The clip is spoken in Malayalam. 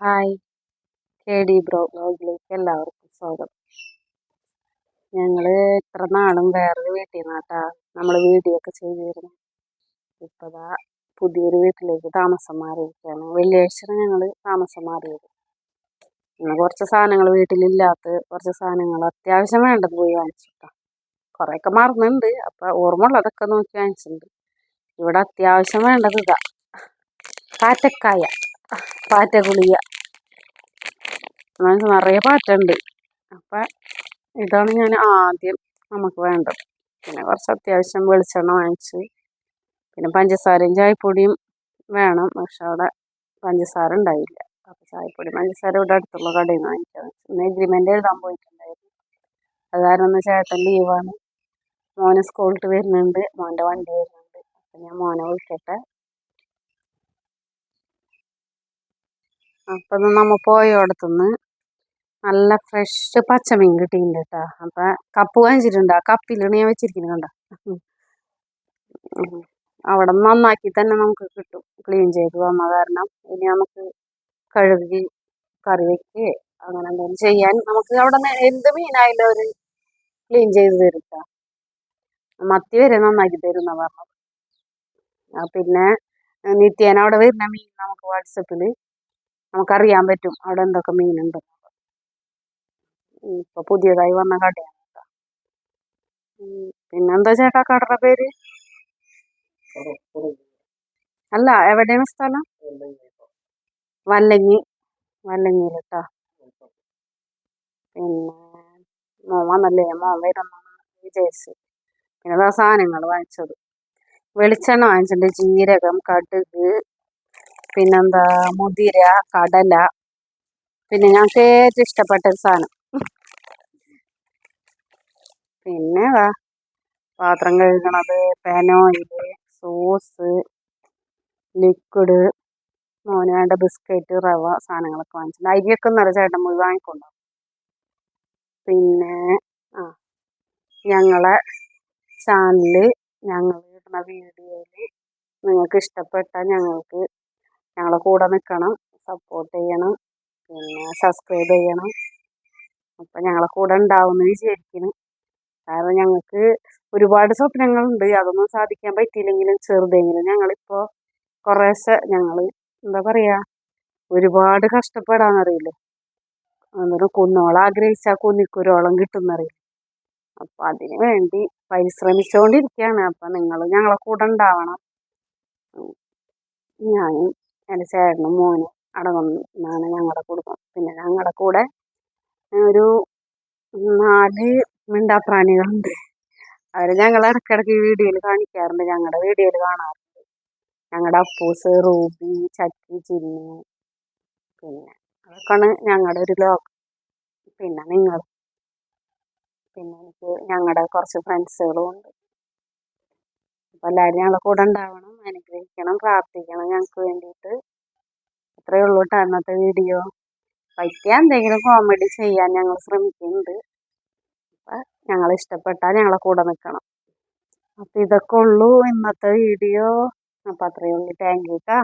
ഹായ് കെ ഡി ബ്രോ ബ്ലോഗിലേക്ക് എല്ലാവർക്കും സ്വാഗതം. ഞങ്ങൾ ഇത്ര നാളും വേറൊരു വീട്ടിൽ നിന്നാട്ടാ നമ്മൾ വീഡിയോ ഒക്കെ ചെയ്തിരുന്നു. ഇപ്പതാ പുതിയൊരു വീട്ടിലേക്ക് താമസം മാറിയിരിക്കുകയാണ് വെള്ളിയാഴ്ച ഞങ്ങൾ താമസം മാറിയത്. ഇന്ന് കുറച്ച് സാധനങ്ങൾ വീട്ടിലില്ലാത്ത കുറച്ച് സാധനങ്ങൾ അത്യാവശ്യം വേണ്ടത് പോയി വാങ്ങിച്ചിട്ടാ. കുറേയൊക്കെ മറന്നുണ്ട്. അപ്പം ഓർമ്മ ഉള്ളതൊക്കെ നോക്കി വാങ്ങിച്ചിട്ടുണ്ട്. ഇവിടെ അത്യാവശ്യം വേണ്ടത് ഇതാ. പാറ്റക്കായ പാറ്റ ഗുളിക. നിറയെ പാറ്റുണ്ട് അപ്പം ഇതാണ് ഞാൻ ആദ്യം നമുക്ക് വേണ്ടത്. പിന്നെ കുറച്ച് അത്യാവശ്യം വെളിച്ചെണ്ണ വാങ്ങിച്ച്. പിന്നെ പഞ്ചസാരയും ചായപ്പൊടിയും വേണം. പക്ഷെ അവിടെ പഞ്ചസാര ഉണ്ടായില്ല. അപ്പോൾ ചായപ്പൊടി പഞ്ചസാര ഇവിടെ അടുത്തുള്ള കടയിൽ നിന്ന് വാങ്ങിക്കാം ഇന്ന് എഗ്രിമെന്റ് എഴുതാൻ പോയിട്ടുണ്ടായിരുന്നു. അത് കാരണം ഒന്ന് ചേട്ടൻ ലീവാണ് മോനെ സ്കൂളിൽ വരുന്നുണ്ട്. മോന്റെ വണ്ടി വരുന്നുണ്ട്. അപ്പം ഞാൻ മോനെ വിളിക്കട്ടെ. അപ്പം നമ്മൾ പോയോടത്തുനിന്ന് നല്ല ഫ്രഷ് പച്ചമീൻ കിട്ടിയിട്ടുണ്ട് കേട്ടോ അപ്പം കപ്പ് വാങ്ങിച്ചിട്ടുണ്ട്. ആ കപ്പിലാണ് ഞാൻ വെച്ചിരിക്കുന്നത് കണ്ടോ? അവിടെ നന്നാക്കി തന്നെ നമുക്ക് കിട്ടും. ക്ലീൻ ചെയ്ത് വന്ന കാരണം ഇനി നമുക്ക് കഴുകി കറി വെക്കുക അങ്ങനെ എന്തെങ്കിലും ചെയ്യാൻ നമുക്ക് അവിടെ എന്ത് മീനായാലും അവർ ക്ലീൻ ചെയ്ത് തരും മത്തി വരെ നന്നാക്കി തരുന്ന പറഞ്ഞത്. പിന്നെ നിത്യേന അവിടെ വരുന്ന മീൻ നമുക്ക് വാട്സപ്പിൽ നമുക്കറിയാൻ പറ്റും അവിടെ എന്തൊക്കെ മീനുണ്ട്. ഇപ്പൊ പുതിയതായി വന്ന കടയാണ് പിന്നെന്താ ചേട്ടാ കടയുടെ പേര്? അല്ല എവിടെയാണ് സ്ഥലം? വല്ലങ്ങി വല്ലങ്ങിയിലിട്ടാ പിന്നെ മോൻ വന്നല്ലേ? മോൻ വരുന്ന വിചാരിച്ച് പിന്നെ സാധനങ്ങൾ വാങ്ങിച്ചത്. വെളിച്ചെണ്ണ വാങ്ങിച്ചിട്ടുണ്ട്. ജീരകം കടുക് പിന്നെന്താ മുതിര കടല പിന്നെ ഞങ്ങൾക്ക് ഏറ്റവും ഇഷ്ടപ്പെട്ട ഒരു സാധനം പിന്നെ വാ പാത്രം കഴുകണത് പെനോയിൽ സോസ് ലിക്വിഡ് മോന് വേണ്ട ബിസ്ക്കറ്റ് റവ സാധനങ്ങളൊക്കെ വാങ്ങിച്ചിട്ടുണ്ട്. അരിയൊക്കെ നിറ ചേട്ടൻ പോയി വാങ്ങിക്കൊണ്ടു. പിന്നെ ആ ഞങ്ങളെ ചാനൽ ഞങ്ങൾ ഇടുന്ന വീഡിയോയിൽ നിങ്ങൾക്ക് ഇഷ്ടപ്പെട്ട ഞങ്ങൾക്ക് ഞങ്ങളെ കൂടെ നിൽക്കണം സപ്പോർട്ട് ചെയ്യണം പിന്നെ സബ്സ്ക്രൈബ് ചെയ്യണം. അപ്പം ഞങ്ങളെ കൂടെ ഉണ്ടാവുമെന്ന് വിചാരിക്കുന്നു. കാരണം ഞങ്ങൾക്ക് ഒരുപാട് സ്വപ്നങ്ങളുണ്ട്. അതൊന്നും സാധിക്കാൻ പറ്റിയില്ലെങ്കിലും ചെറുതെങ്കിലും ഞങ്ങളിപ്പോൾ കുറേശ്ശെ ഞങ്ങൾ എന്താ പറയുക ഒരുപാട് കഷ്ടപ്പെടാന്നറിയില്ലേ? അന്നേരം കുന്നോളം ആഗ്രഹിച്ചാൽ കുന്നിക്കുരോളം കിട്ടുന്നറിയില്ല? അപ്പം അതിന് വേണ്ടി പരിശ്രമിച്ചുകൊണ്ടിരിക്കുകയാണ് അപ്പം നിങ്ങൾ ഞങ്ങളെ കൂടെ ഉണ്ടാവണം. ഞാനും എന്റെ ചേട്ടനും മോനും അടങ്ങുന്നതാണ് ഞങ്ങളുടെ കുടുംബം പിന്നെ ഞങ്ങളുടെ കൂടെ ഒരു നാല് മിണ്ടാപ്രാണികളുണ്ട്. അവർ ഞങ്ങൾ ഇടയ്ക്കിടയ്ക്ക് വീഡിയോയിൽ കാണിക്കാറുണ്ട്. ഞങ്ങളുടെ വീഡിയോയിൽ കാണാറുണ്ട്. ഞങ്ങളുടെ അപ്പൂസ് റൂബി ചക്കി ചിന്നു പിന്നെ അതൊക്കെയാണ് ഞങ്ങളുടെ ഒരു ലോകം. പിന്നെ നിങ്ങൾ പിന്നെ എനിക്ക് ഞങ്ങളുടെ കുറച്ച് ഫ്രണ്ട്സുകളും ഉണ്ട്. അപ്പോൾ എല്ലാവരും ഞങ്ങളുടെ കൂടെ ഉണ്ടാവണം അനുഗ്രഹിക്കണം പ്രാർത്ഥിക്കണം ഞങ്ങൾക്ക് വേണ്ടിയിട്ട്. അത്രയേ ഉള്ളൂ കേട്ടോ അന്നത്തെ വീഡിയോ. പറ്റിയ എന്തെങ്കിലും കോമഡി ചെയ്യാൻ ഞങ്ങൾ ശ്രമിക്കുന്നുണ്ട്. അപ്പം ഞങ്ങൾ ഇഷ്ടപ്പെട്ടാൽ ഞങ്ങളെ കൂടെ നിൽക്കണം. അപ്പം ഇതൊക്കെ ഉള്ളൂ ഇന്നത്തെ വീഡിയോ. അപ്പം അത്രയേ ഉള്ളൂ. താങ്ക് യു കേട്ടോ